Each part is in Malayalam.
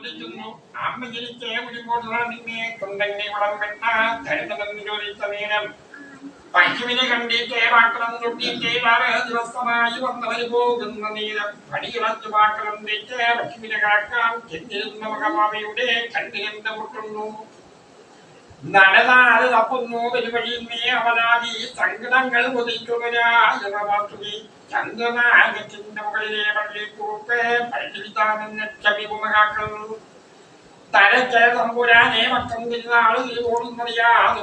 കുതിക്കുന്നു ഒരുപോലുള്ള നിന്നെ കൊണ്ടെന്നെ വളം വെട്ട ധരിതമെന്ന് ചോദിച്ച നേരം പശുവിനെ കണ്ടിട്ടേ വാക്കണം തൊട്ടിട്ടേ വളരെ ദിവസമായി വന്നവര് പോകുന്ന നേരം പടിയിളച്ചു വാക്കണം തെറ്റ് പശുവിനെ കാക്കാൻ ചെന്നിരുന്ന മകമാവയുടെ കണ്ണിനെന്ത് മുട്ടുന്നു. നടനാട് തപ്പുന്നു പെരുവഴിയുന്നേ അവനാദി സങ്കടങ്ങൾ ചന്ദ്രനാഗത്തിന്റെ മുകളിലെ പള്ളിക്കൂപ്പ് മക്കം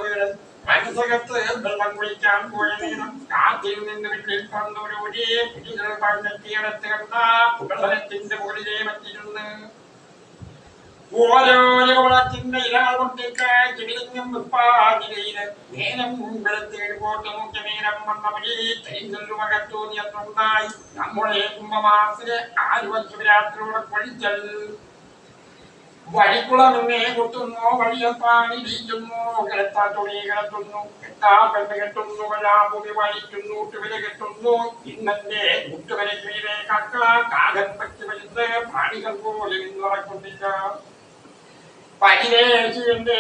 വേണം മനസ്സകത്ത് വെള്ളം കുളിക്കാൻ പോയ നേരം കാറ്റിൽ നിന്ന് വീട്ടിൽ വന്നൊരു ഒരേ കുടികൾ പഴഞ്ഞെത്തിയിടത്ത് കണ്ട കുടലത്തിന്റെ വച്ചിരുന്ന് ഓരോരോ കിളിഞ്ഞും ഉപ്പാതിരയിൽ നേരം വെളുത്ത് എഴുപോട്ട് നോക്കിയ നേരം വന്നവരെ നിയന്ത്രണ്ടായി നമ്മുടെ കുംഭമാസത്തിലെ ആലുവ ശിവരാത്രിയോടെ കൊഴിച്ചൽ വഴിക്കുളമെന്നെ കൊട്ടുന്നു വഴിയപ്പാണി വീഴുന്നു കിടത്താ തുണി കിടത്തുന്നു കെട്ടാ പെണ്ണ് കെട്ടുന്നു വെള്ളാമ്പുതി വലിക്കുന്നു വില കെട്ടുന്നു ഇന്നെ മുട്ടുവരെ കീഴെ കക്ക കാകൻ പറ്റി വരുന്നത് പ്രാണികൾ പോലെ നിന്നുറക്കൊണ്ടില്ല പരിവേശിന്റെ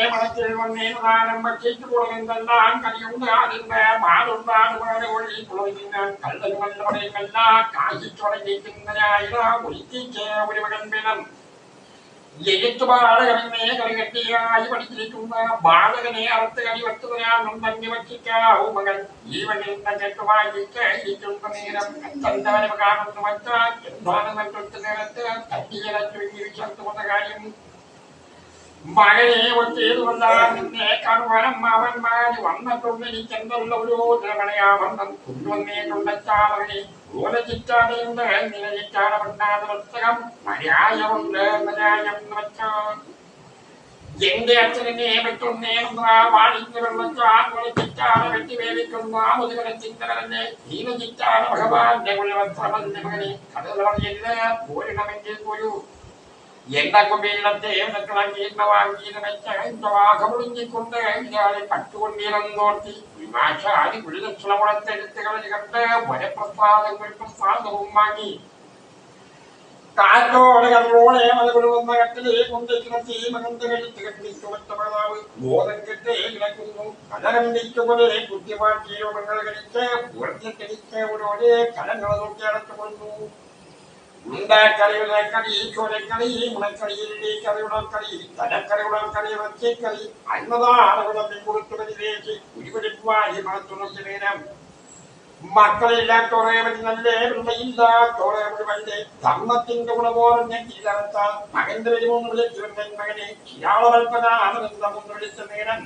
പഠിച്ചിരിക്കുന്ന ബാലകനെ അറുത്ത് കളിവെട്ടുന്നതിനാണ് തന്നെ വച്ചിക്കാവൂ മകൻ. ജീവനിൽ കെട്ടുവായിക്ക് ഇരിക്കുന്ന നേരം വന്ന കാര്യം. മകനെ ഒറ്റേതുമല്ല നിന്നെ കാണുവാനും അവന്മാര് വന്നിട്ടുണ്ടെനിക്കെന്തല്ലോ ഒരു ദ്രവണയാവണ്ണം കൊണ്ടുവന്നേ കൊണ്ടച്ചാളവനെ ഓലച്ചിറ്റാതെയുണ്ട് നിലച്ചിറ്റാടവണ്ണാതെ പുസ്തകം മര്യാദയുണ്ട് ന്യായം വെച്ചോ എന്റെ അച്ഛനെ പറ്റുന്നേ വാണിജ്യ വെള്ളച്ചാൽ വെട്ടി വേവിക്കുന്ന മുതുകല ചിന്തകരന്റെ ഹീനചിറ്റാട ഭഗവാന്റെ കുലവസ്ത്രമന്റെ മകനെ കടലറിയല്ല പോരണമെങ്കിൽ ഒരു വരപ്രസാദങ്ങൾ പ്രസാദവും വാങ്ങി. കാറ്റോടെ മലകൊടുവന്ന കട്ടിലെ കൊണ്ടിരിക്കുന്ന തീമകന്ത് കഴിച്ച് കണ്ടിച്ചു മറ്റ മാതാവ്. ബോധം കെട്ടേ കിടക്കുന്നു. കല കണ്ടിച്ചുപോലെ ബുദ്ധിമാറ്റിയോമങ്ങൾ കഴിച്ച് പൂർത്തിക്കടിച്ച് ഓരോരേ നോക്കി അടച്ചുകൊണ്ടു ഉണ്ടാക്കറിയുടെ കറി ചോരക്കറി മുളക്കറിയുടെ കറിയുടെ കറി തലക്കറിയുടെ കറി ഇറച്ചിക്കറി അന്നതാളുകളെ പരിവേശി ഉരുപിടിപ്പുവായി മാറ്റുന്ന നേരം. മക്കളില്ലാത്തോറെ നല്ലേ പിള്ളയില്ലാത്തോറെ മുഴുവന്റെ ധർമ്മത്തിന്റെ ഗുണബോധം ഞെട്ടിയില്ലാത്ത മകന്റെ വരുമെന്ന് വിളിച്ചിരുന്ന മകനെ ക്ഷീരാളവൽപ്പനാണെന്ന് വിളിച്ച നേരം.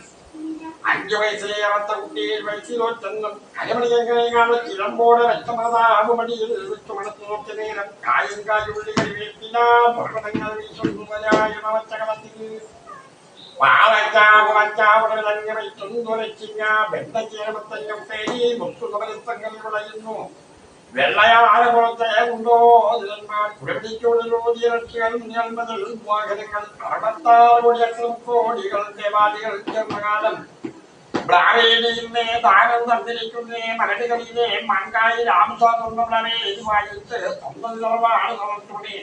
അഞ്ചു വയസ്സിലെ കുട്ടിയിൽ കുട്ടിയെ വയസ്സിലോറ്റെന്നും അരമണിയങ്ങളെയാണ് ചിലമ്പോടെ രക്തമതാവുമടിയിൽ വിട്ടുമണത്തോട്ട് നേരം കായും കായുള്ളി കഴിവേപ്പില്ല പർവതങ്ങൾ വീശുന്നതായ നവച്ചകളത്തിൽ വിളയുന്നു. ഉണ്ടോ ദേവാദികൾ ജന്മകാലം. ബ്രാവേലിയിലെ താരം തന്നിരിക്കുന്നേ മരടുകളിലെ മങ്കായി രാമസ്വാമി വായിച്ച് സ്വന്തം നിലവാണ് നടത്തുന്നേ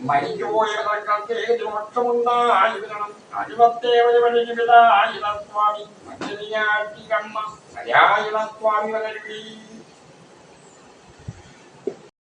മരിച്ചുപോയവർക്ക് ഏത് മോക്ഷമുണ്ടായി വരണം അരിവത്തെ ഒരു വഴി സ്വാമി മറ്റൊരു സ്വാമി വരരുവീ